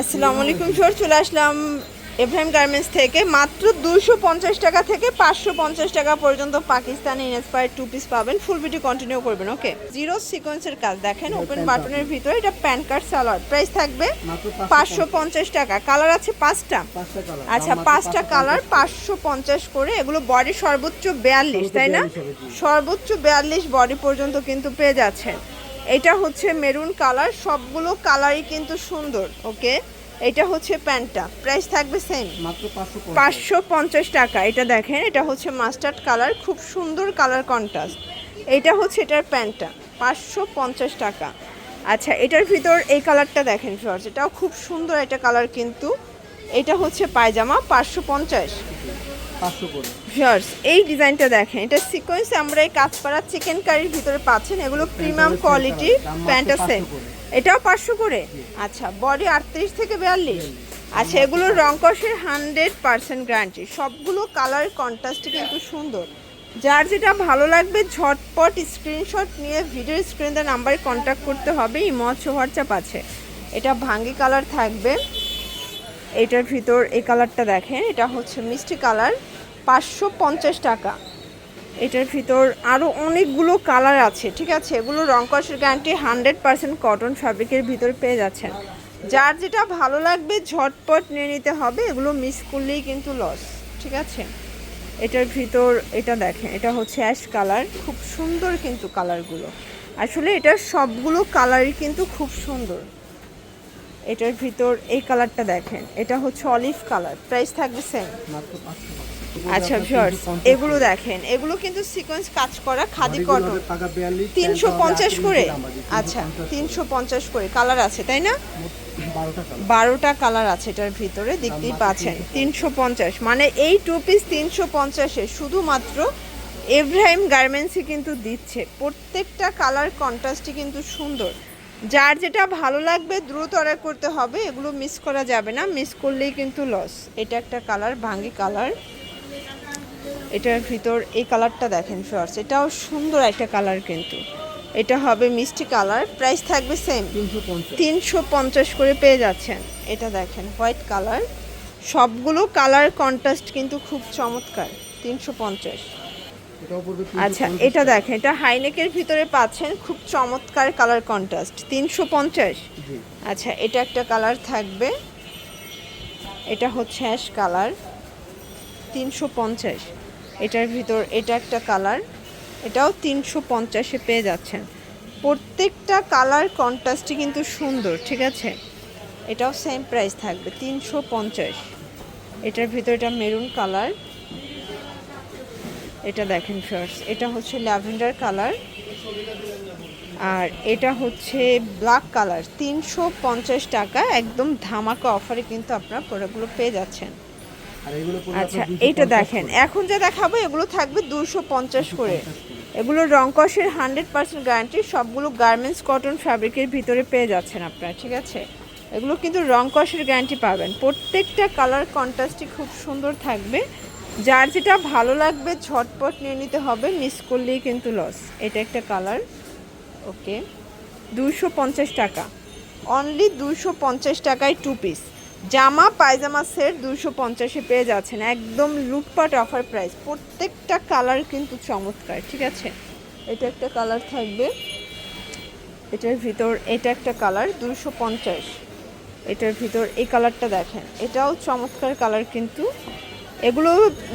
আসসালামু আলাইকুম স্যার চলে আসলাম এফএম গার্মেন্টস থেকে। মাত্র দুশো পঞ্চাশ টাকা থেকে পাঁচশো পঞ্চাশ টাকা পর্যন্ত পাকিস্তানি ইনস্পায়ার টু পিস পাবেন। ফুল ভিডিও কন্টিনিউ করবেন ওকে জিরো সিকোয়েন্সের কাজ দেখেন ওপেন বাটনের ভিতরে এটা প্যান কার্ড সালোয়ার প্রাইস থাকবে পাঁচশো পঞ্চাশ। টাকা। কালার আছে পাঁচটা। আচ্ছা পাঁচটা কালার পাঁচশো পঞ্চাশ করে এগুলো বডি সর্বোচ্চ বিয়াল্লিশ তাই না? 42 হবে, জি। সর্বোচ্চ বিয়াল্লিশ বডি পর্যন্ত কিন্তু পেয়ে যাচ্ছেন। এটা হচ্ছে মেরুন কালার সবগুলো কালারই কিন্তু সুন্দর ওকে? এটা হচ্ছে প্যান্টটা প্রাইস থাকবে সেম মাত্র পাঁচশো পঞ্চাশ। টাকা এটা দেখেন এটা হচ্ছে মাস্টার্ড কালার খুব সুন্দর কালার কন্ট্রাস্ট এটা হচ্ছে এটার প্যান্টটা পাঁচশো পঞ্চাশ টাকা। আচ্ছা এটার ভিতর এই কালারটা দেখেন শর্টস এটাও খুব সুন্দর একটা কালার কিন্তু। এটা হচ্ছে পায়জামা পাঁচশো পঞ্চাশ। ভিউয়ার্স এই ডিজাইনটা দেখেন এটা সিকোয়েন্স আমরা এই কাজ করা চিকেন কারির ভিতরে পাচ্ছেন এগুলো প্রিমিয়াম কোয়ালিটি প্যান্টা সেট এটাও পাঁচশো করে? আচ্ছা বডি আটত্রিশ থেকে বিয়াল্লিশ। আচ্ছা এগুলো রংকসের হান্ড্রেড পার্সেন্ট গ্যারান্টি সবগুলো কালার কন্ট্রাস্ট কিন্তু সুন্দর। যার যেটা ভালো লাগবে ঝটপট স্ক্রিনশট নিয়ে ভিডিও স্ক্রিনে নাম্বারে কন্ট্যাক্ট করতে হবে ইমজ হোয়াটসঅ্যাপ আছে। এটা ভাঙ্গি কালার থাকবে। এটার ভিতর এই কালারটা দেখেন এটা হচ্ছে মিষ্টি কালার পাঁচশো পঞ্চাশ টাকা। এটার ভিতর আরও অনেকগুলো কালার আছে, ঠিক আছে? এগুলো রং কষের গ্যারান্টি হান্ড্রেড পার্সেন্ট কটন ফ্যাব্রিকের ভিতর পেয়ে যাচ্ছেন। যার যেটা ভালো লাগবে, ঝটপট নিয়ে নিতে হবে। এগুলো মিস করলেই কিন্তু লস ঠিক আছে? এটার ভিতর এটা দেখেন, এটা হচ্ছে অ্যাশ কালার খুব সুন্দর কিন্তু কালারগুলো আসলে এটার সবগুলো কালারই কিন্তু খুব সুন্দর। এটার ভিতর এই কালারটা দেখেন। এটা হচ্ছে অলিভ কালার। প্রাইস থাকবে সেম আচ্ছা ভিউয়ার্স এগুলো দেখেন। এগুলো কিন্তু সিকোয়েন্স কাজ করা খাদি কটন তিনশো পঞ্চাশ করে। আচ্ছা তিনশো পঞ্চাশ করে। কালার আছে তাই না? বারোটা কালার। আছে এটার ভিতরে দেখতেই পাচ্ছেন। তিনশো পঞ্চাশ। মানে এই টু পিস তিনশো পঞ্চাশে শুধুমাত্র এভরাইম গার্মেন্টসই কিন্তু দিচ্ছে। প্রত্যেকটা কালার কন্ট্রাস্টই কিন্তু সুন্দর। যার যেটা ভালো লাগবে দ্রুত অর্ডার করতে হবে এগুলো মিস করা যাবে না। মিস করলেই কিন্তু লস এটা একটা কালার ভাঙ্গি কালার এটার ভিতর এই কালারটা দেখেন শর্টস এটাও সুন্দর একটা কালার কিন্তু। এটা হবে মিষ্টি কালার প্রাইস থাকবে সেম তিনশো পঞ্চাশ। করে পেয়ে যাচ্ছেন। এটা দেখেন হোয়াইট কালার সবগুলো কালার কন্ট্রাস্ট কিন্তু খুব চমৎকার। তিনশো পঞ্চাশ। আচ্ছা এটা দেখেন এটা হাইনেকের ভিতরে পাচ্ছেন খুব চমৎকার কালার কন্ট্রাস্ট তিনশো পঞ্চাশ। আচ্ছা এটা একটা কালার থাকবে। এটা হচ্ছে অ্যাশ কালার তিনশো পঞ্চাশ। এটার ভিতর এটা একটা কালার এটাও তিনশো পঞ্চাশে পেয়ে যাচ্ছেন। প্রত্যেকটা কালার কন্ট্রাস্টই কিন্তু সুন্দর ঠিক আছে? এটাও সেম প্রাইস থাকবে তিনশো পঞ্চাশ। এটার ভিতর এটা মেরুন কালার এটা দেখেন ফার্স্ট এটা হচ্ছে ল্যাভেন্ডার কালার। আর এটা হচ্ছে ব্ল্যাক কালার তিনশো পঞ্চাশ টাকা। একদম ধামাকা অফারে কিন্তু আপনারা প্রোডাক্টগুলো পেয়ে যাচ্ছেন। আচ্ছা এটা দেখেন এখন যা দেখাবো এগুলো থাকবে দুশো পঞ্চাশ করে। এগুলো রংকসের হান্ড্রেড পার্সেন্ট গ্যারান্টি সবগুলো গার্মেন্টস কটন ফ্যাব্রিকের ভিতরে পেয়ে যাচ্ছেন আপনারা ঠিক আছে? এগুলো কিন্তু রংকসের গ্যারান্টি পাবেন। প্রত্যেকটা কালার কন্ট্রাস্টই খুব সুন্দর থাকবে। যার যেটা ভালো লাগবে ঝটপট নিয়ে নিতে হবে মিস করলেই কিন্তু লস এটা একটা কালার ওকে দুশো পঞ্চাশ টাকা। অনলি দুশো পঞ্চাশ টাকায় টু পিস জামা, পায়জামা সেট দুশো পঞ্চাশে পেয়ে যাচ্ছেন। একদম লুটপাট অফার প্রাইস প্রত্যেকটা কালার কিন্তু চমৎকার, ঠিক আছে? এটা একটা কালার থাকবে। এটার ভিতর, এটা একটা কালার দুশো পঞ্চাশ। এটার ভিতর এই কালারটা দেখেন। এটাও চমৎকার কালার কিন্তু। এগুলো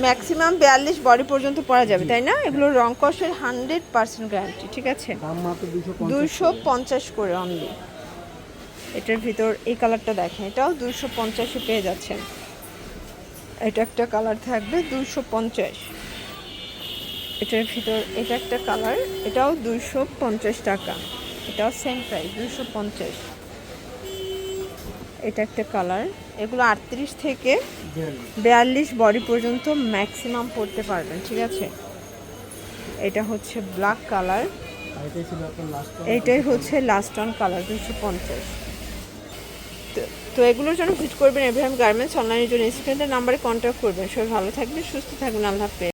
ম্যাক্সিমাম বিয়াল্লিশ বডি পর্যন্ত পরা যাবে তাই না? এগুলো রং কষের হান্ড্রেড পার্সেন্ট গ্যারান্টি ঠিক আছে? পঞ্চাশ দুশো পঞ্চাশ করে অনলি এটার ভিতর এই কালারটা দেখেন এটাও দুশো পঞ্চাশে পেয়ে যাচ্ছেন। এটা একটা কালার থাকবে দুশো পঞ্চাশ। এটার ভিতর এটা একটা কালার এটাও দুশো পঞ্চাশ টাকা। এটাও সেম প্রাইস দুশো পঞ্চাশ। এটা একটা কালার এগুলো আটত্রিশ থেকে বিয়াল্লিশ বডি পর্যন্ত ম্যাক্সিমাম পড়তে পারবেন, ঠিক আছে? এটা হচ্ছে ব্ল্যাক কালার এইটাই হচ্ছে লাস্ট অন কালার দুশো পঞ্চাশ। তো- এগুলোর জন্য ভিজিট করবেন এব্রাহিম গার্মেন্টস অনলাইনের জন্য। স্টুডেন্টের নাম্বারে কন্ট্যাক্ট করবেন। সবাই ভালো থাকবেন, সুস্থ থাকবেন, আল্লাহ হাফেজ।